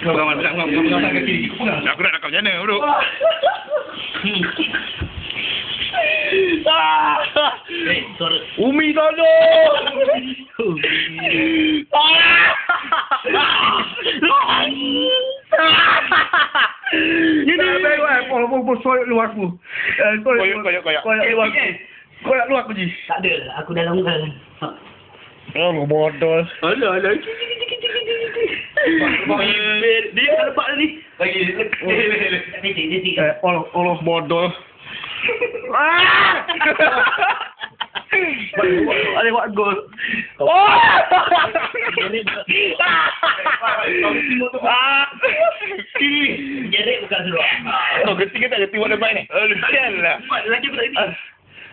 Pegang? Pegang, pegang, pegang, pegang kaki. Aku nak rakam macam mana, bro? Eh, suara. Umi tolong! Ini baik baik. Pol pol soyak luar aku. Eh, Koyak, koyak, koyak. Koyak luar aku. Koyak luar aku ji. Tak ada, aku dalam kan. Oh, bodoh. Alah, alah. Dia tak lepak ni. Lagi. Eh, Allah Allah bodoh. Ah! Ada buat gol. Oh! Ah! Jerit bukan seluar. Oh, geti ke tak geti buat depan ni? Aduh, sialah. Buat lagi pula ni.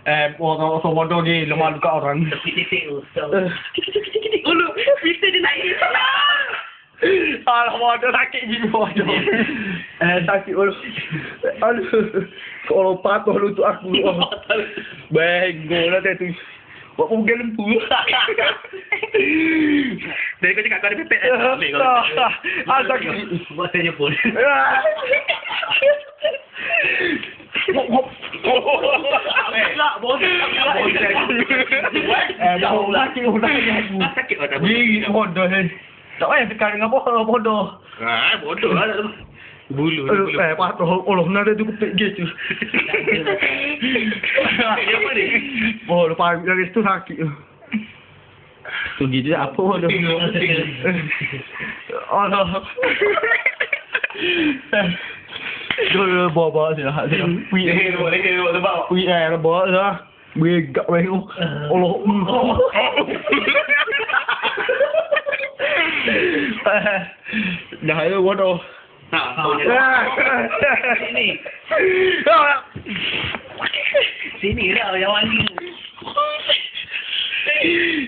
Eh, orang orang bodoh ni lemah dekat orang. Tepi titik tu. Eh. Ulu, kita dia naik. Alah, bodoh sakit je bodoh. Eh, sakit bodoh. Aduh. Kalau patah lutut aku. Oh. Bengol lah dia tu. Buat pun lempu. Dari kau cakap kau ada pepek? Ambil kau. Ah, sakit. Buat saya pun. Ah. Hop, hop. Tak, bodoh. Eh, bodoh sakit bodoh sakit aku. Sakit kau tak? Gigi bodoh ni. Tak payah tekan dengan bodoh bodoh. Ah, bodoh lah. Bulu, bulu. eh, patah. Allah, nada tu kepek gitu. Apa ni? Oh, lepas dari situ sakit tu. Tu gitu apa bodoh. Allah. Dulu bawa-bawa sih lah. Wih, Lagi dulu, lagi dulu sebab. wih, eh, bawa lah. Wih, gak wih. Allah. Đợi tôi quá đô. Nào, tôi Sini. Sini lah yang wangi. Sini.